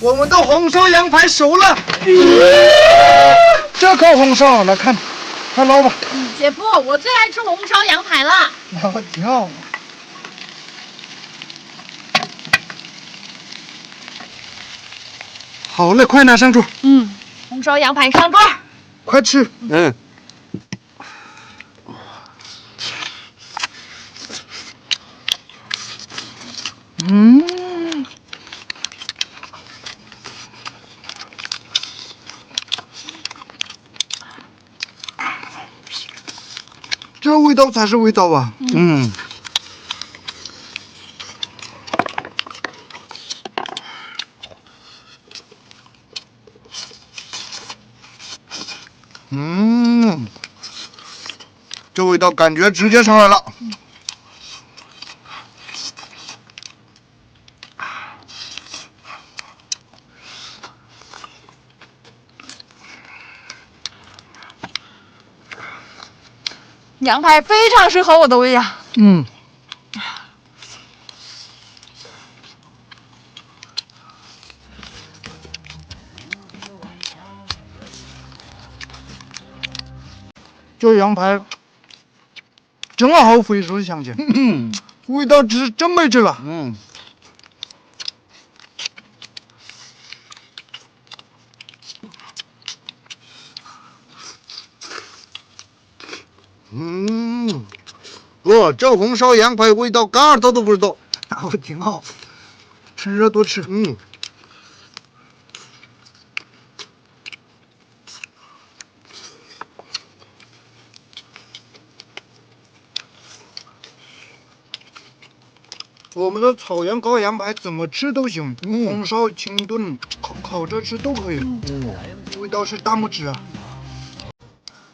我们的红烧羊排熟了。这颗红烧，来看，快捞吧。姐夫，我最爱吃红烧羊排了。好嘞，快拿上桌，嗯，红烧羊排上桌。快吃。嗯，嗯，这味道才是味道啊！嗯，嗯，这味道感觉直接上来了。羊排非常适合我的胃呀。嗯，这羊排真好，回说相见，嗯，味道真真没劲了。嗯，嗯，哥，这红烧羊排味道嘎儿道都不知道。那我挺好，趁热多吃。嗯，我们的草原羔羊排怎么吃都行，嗯红烧、清炖、烤烤着吃都可以，嗯，味道是大拇指啊。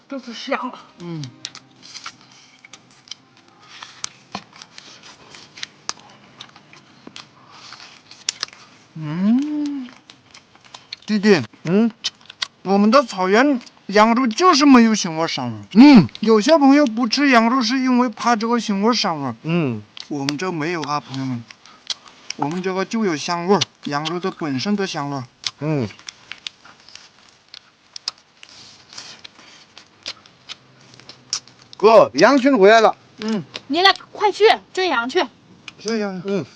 这次香。嗯，嗯，弟弟，嗯，我们的草原羊肉就是没有腥味膻味。嗯，有些朋友不吃羊肉是因为怕这个腥味膻味，嗯，我们这没有啊，朋友们，我们这个就有香味儿，羊肉的本身的香味。嗯，哥，羊群回来了。嗯，你俩快去追羊去。追羊，嗯。